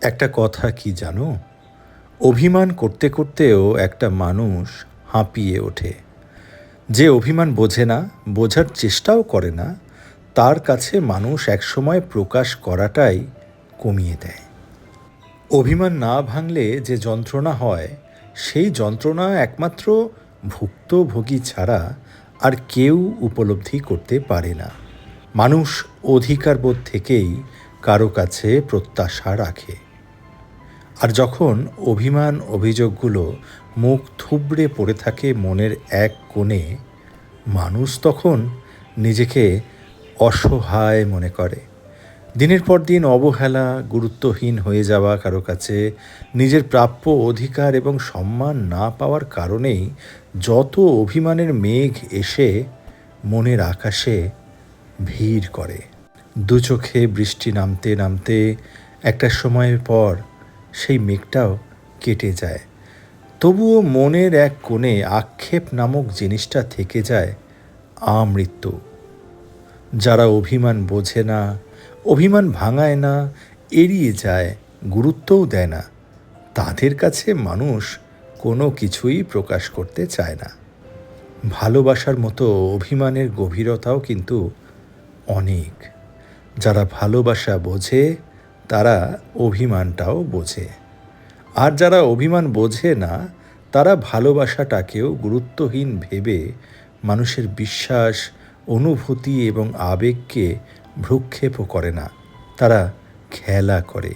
একটা কথা কি জানো? অভিমান করতে করতেও একটা মানুষ হাঁপিয়ে ওঠে। যে অভিমান বোঝে না, বোঝার চেষ্টাও করে না, তার কাছে মানুষ একসময় প্রকাশ করাটাই কমিয়ে দেয়। অভিমান না ভাঙলে যে যন্ত্রণা হয়, সেই যন্ত্রণা একমাত্র ভুক্তভোগী ছাড়া আর কেউ উপলব্ধি করতে পারে না। মানুষ অধিকারবোধ থেকেই কারও কাছে প্রত্যাশা রাখে। আর যখন অভিমান অভিযোগগুলো মুখ থুবড়ে পড়ে থাকে মনের এক কোণে, মানুষ তখন নিজেকে অসহায় মনে করে। দিনের পর দিন অবহেলা, গুরুত্বহীন হয়ে যাওয়া কারও কাছে, নিজের প্রাপ্য অধিকার এবং সম্মান না পাওয়ার কারণেই যত অভিমানের মেঘ এসে মনের আকাশে ভিড় করে। দু চোখে বৃষ্টি নামতে নামতে, একটা সময়ের পর সেই মেঘটাও কেটে যায়। তবুও মনের এক কোণে আক্ষেপ নামক জিনিসটা থেকে যায় আমৃত্যু। যারা অভিমান বোঝে না, অভিমান ভাঙায় না, এড়িয়ে যায়, গুরুত্বও দেয় না, তাদের কাছে মানুষ কোনো কিছুই প্রকাশ করতে চায় না। ভালোবাসার মতো অভিমানের গভীরতাও কিন্তু অনেক। যারা ভালোবাসা বোঝে তারা অভিমানটাও বোঝে। আর যারা অভিমান বোঝে না, তারা ভালোবাসাটাকেও গুরুত্বহীন ভেবে মানুষের বিশ্বাস, অনুভূতি এবং আবেগকে ভ্রুক্ষেপও করে না। তারা খেলা করে।